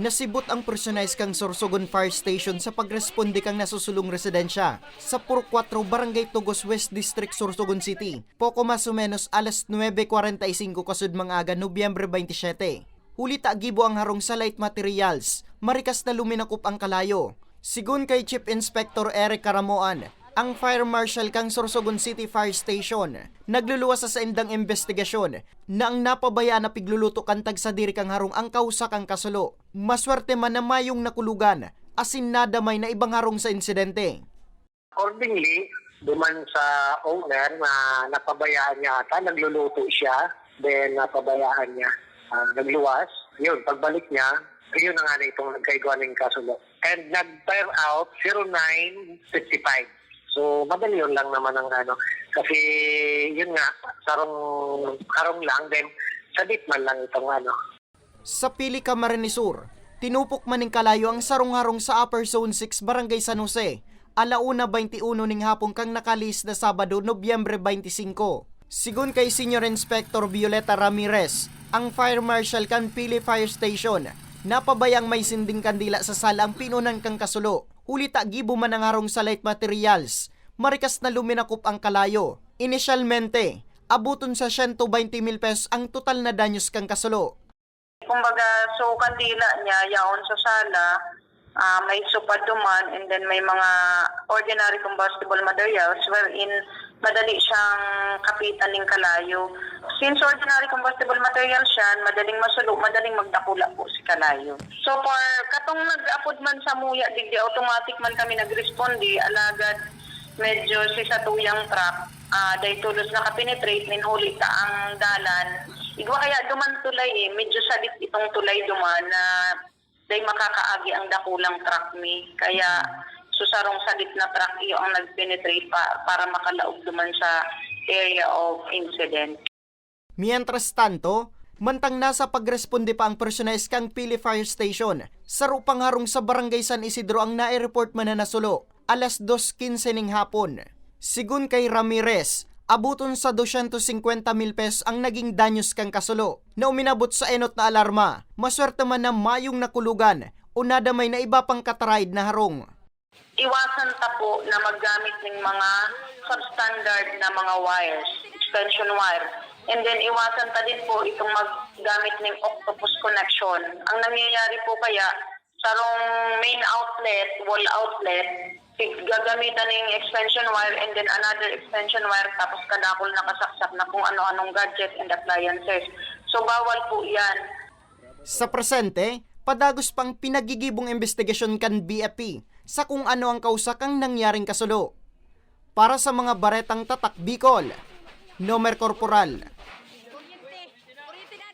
Nasibot ang personalis kang Sorsogon Fire Station sa pagresponde kang nasusulong residensya sa Puro 4 Barangay Tugos West District, Sorsogon City. Poco mas o menos alas 9.45 kasud mga aga Nobyembre 27. Huli tagibo ang harong sa light materials, marikas na luminakop ang kalayo. Sigun kay Chief Inspector Eric Caramoan, ang Fire Marshal kang Sorsogon City Fire Station nagluluwas sa saindang investigasyon na ang napabaya na pigluluto kantag sa diri kang harong ang kausa kang kasulo. Maswerte man na mayong nakulugan asin nadamay na ibang harong sa insidente. Accordingly, duman sa owner na napabayaan niya ata, nagluluto siya, then napabayaan niya, ah, nagluwas. Yun, pagbalik niya, yun na nga na itong nagkaigwa ng kasulo. And nag-fire out 0955. So, madali yun lang naman ang ano. Kasi, yun nga, sarong, karong lang, then sabit man lang itong ano. Sa Pili Camarines Sur, tinupok man ning kalayo ang sarong-harong sa Upper Zone 6 Barangay San Jose. Alauna 21 ning hapon kang nakalis na Sabado, Nobyembre 25. Sigun kay Senior Inspector Violeta Ramirez, ang Fire Marshal kan Pili Fire Station, napabayang may sinding kandila sa sala ang pinunan kang kasulo. Huli gibo man ang harong sa light materials, marikas na luminakop ang kalayo. Inisyalmente, abuton sa 120 mil pesos ang total na danyos kang kasulo. kumbaga, so kandila niya, yaon sa sala, ah, may supad duman, and then may mga ordinary combustible materials wherein madali siyang kapitan ng kalayo. Since ordinary combustible materials siya, madaling masulo, madaling magdakula po si kalayo. So for katong nag-apod man sa muya, digdi automatic man kami nag-respondi, alagad medyo si sa tuyang truck, ah dahil tulos na ka-penetrate, minhuli ka ang dalan. Igwa kaya duman tulay eh, medyo salit itong tulay duman na dahil makakaagi ang dakulang truck mi. Kaya susarong salit na truck iyo ang nag-penetrate pa, para makalaog duman sa area of incident. Mientras tanto, mantang nasa pagresponde pa ang personalis kang Pili Fire Station, sa rupang harong sa Barangay San Isidro ang nai-report man na nasulo, alas 2.15 ning hapon. Sigun kay Ramirez, abuton sa 250 mil pesos ang naging danyos kang kasulo. Na uminabot sa enot na alarma, maswerte man na mayong nakulugan o nadamay na iba pang katarayid na harong. Iwasan ta po na maggamit ng mga substandard na mga wires, extension wire. And then iwasan ta din po itong maggamit ng octopus connection. Ang nangyayari po kaya, sarong main outlet, wall outlet, gagamitan ng extension wire and then another extension wire tapos kadakol nakasaksak na kung ano-anong gadget and appliances. So bawal po yan. Sa presente, padagos pang pinagigibong investigasyon kan BFP sa kung ano ang kausakang nangyaring kasulo. Para sa mga baretang tatak Bicol, Nomer Corporal,